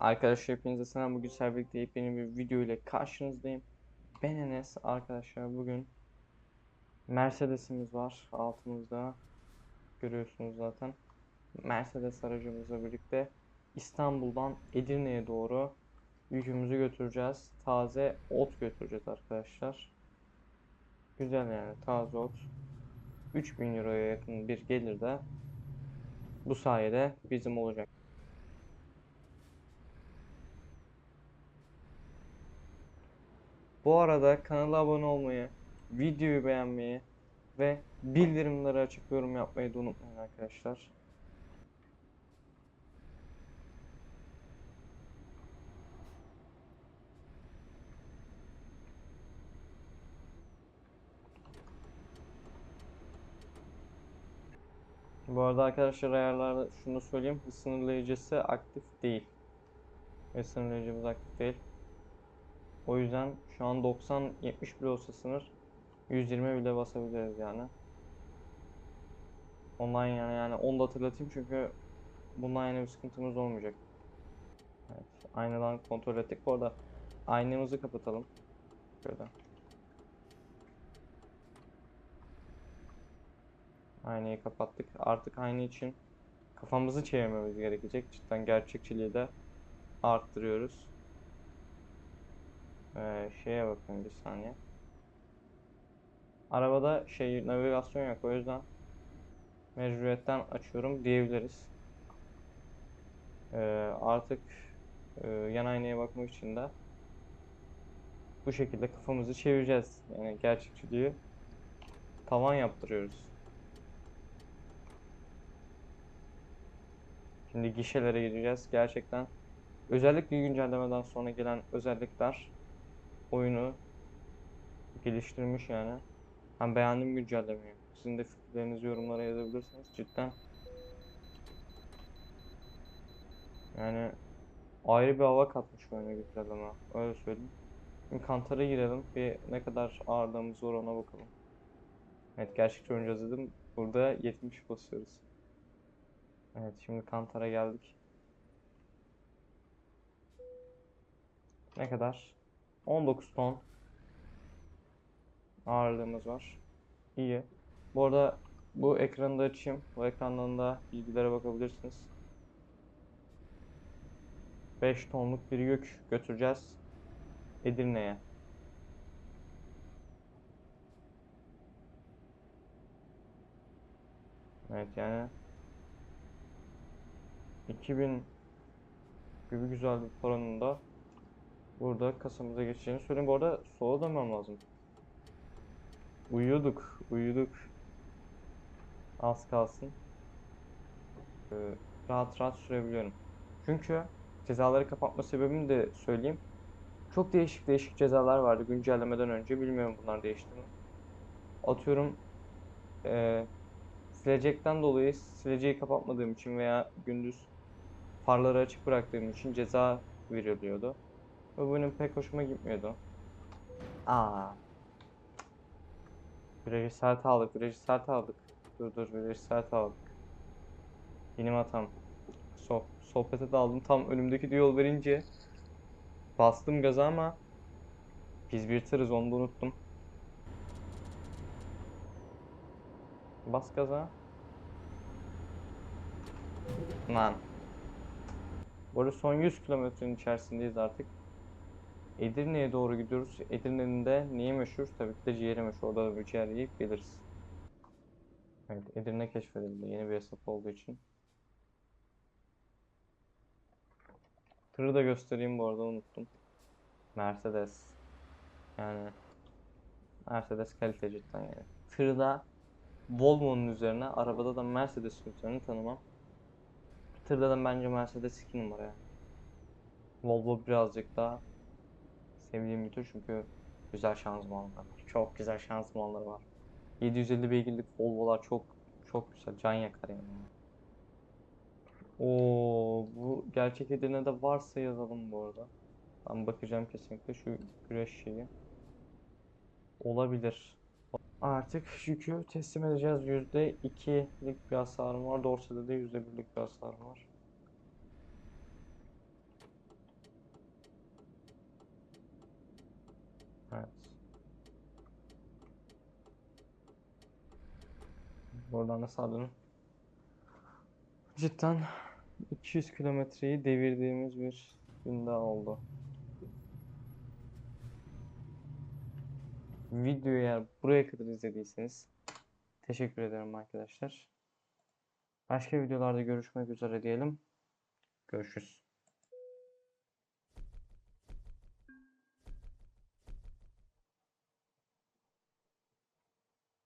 Arkadaşlar hepinize selam. Bugün sizlerle birlikte yepyeni bir video ile karşınızdayım. Ben Enes. Arkadaşlar bugün Mercedes'imiz var altımızda. Görüyorsunuz zaten. Mercedes aracımızla birlikte İstanbul'dan Edirne'ye doğru yükümüzü götüreceğiz. Taze ot götüreceğiz arkadaşlar. Güzel yani taze ot. 3000 euroya yakın bir gelir de bu sayede bizim olacak. Bu arada kanala abone olmayı, videoyu beğenmeyi ve bildirimleri açık yorum yapmayı da unutmayın arkadaşlar. Bu arada arkadaşlar ayarlarda şunu söyleyeyim. Sınırlayıcısı aktif değil. Hız sınırlayıcımız aktif değil. O yüzden şu an 90-70 bile olsa sınır 120 bile basabiliriz yani. Ondan yani yani onu da hatırlatayım çünkü bundan yine bir sıkıntımız olmayacak. Evet, aynadan kontrol ettik. Bu arada aynamızı kapatalım. Şöyle. Aynayı kapattık. Artık ayna için kafamızı çevirmemiz gerekecek. Cidden gerçekçiliği de arttırıyoruz. Ee, şeye bakın bir saniye. Arabada şey navigasyon yok o yüzden mecburiyetten açıyorum diyebiliriz. Ee, artık e, yan aynaya bakmak için de bu şekilde kafamızı çevireceğiz. Yani gerçekçiliği tavan yaptırıyoruz. Şimdi gişelere gireceğiz. Gerçekten özellikle güncellemeden sonra gelen özellikler oyunu geliştirmiş yani. Ben beğendim güncellemeyi. Sizin de fikirlerinizi yorumlara yazabilirsiniz. Cidden yani ayrı bir hava katmış oyuna güncelleme. Öyle söyleyeyim. Şimdi kantara girelim. Bir ne kadar ağırlığımız var ona bakalım. Evet gerçekçi oynayacağız dedim. Burada 70 basıyoruz. Evet şimdi kantara geldik. Ne kadar? 19 ton ağırlığımız var. İyi. Bu arada bu ekranı da açayım. Bu ekrandan da bilgilere bakabilirsiniz. 5 tonluk bir yük götüreceğiz Edirne'ye. Evet yani 2000 gibi güzel bir paranın da burada kasamıza geçeceğini söyleyeyim. Bu arada sola dönmem lazım. Uyuyorduk, uyuduk. Az kalsın. Ee, rahat rahat sürebiliyorum. Çünkü cezaları kapatma sebebimi de söyleyeyim. Çok değişik değişik cezalar vardı güncellemeden önce. Bilmiyorum bunlar değişti mi. Atıyorum ee, silecekten dolayı sileceği kapatmadığım için veya gündüz farları açık bıraktığım için ceza veriliyordu. Ve bu benim pek hoşuma gitmiyordu. Aa. Virajı sert aldık, virajı sert aldık. Dur dur, virajı sert aldık. Benim hatam. So sohbete daldım. Tam önümdeki yol verince bastım gaza ama biz bir tırız onu da unuttum. Bas gaza. Lan. Bu son 100 kilometrenin içerisindeyiz artık. Edirne'ye doğru gidiyoruz. Edirne'nin de niye meşhur? Tabii ki de ciğeri meşhur. Orada da bir ciğer yiyip geliriz. Evet, Edirne keşfedildi yeni bir hesap olduğu için. Tırı da göstereyim bu arada unuttum. Mercedes. Yani Mercedes kalite cidden yani. Tırda Volvo'nun üzerine, arabada da Mercedes'in üzerine tanımam. Tırda da bence Mercedes 2 numara yani. Volvo birazcık daha sevdiğim bir tür çünkü güzel şanzımanlar var. Çok güzel şanzımanları var. 750 beygirlik Volvo'lar çok çok güzel. Can yakar yani. Oo, bu gerçek Edirne'de varsa yazalım bu arada. Ben bakacağım kesinlikle şu güreş şeyi. Olabilir. Artık yükü teslim edeceğiz. %2'lik bir hasarım var. Dorsede de %1'lik bir hasarım var. Evet. Buradan da sağa dönün. Cidden 200 kilometreyi devirdiğimiz bir gün daha oldu. Videoyu eğer buraya kadar izlediyseniz teşekkür ederim arkadaşlar. Başka videolarda görüşmek üzere diyelim. Görüşürüz.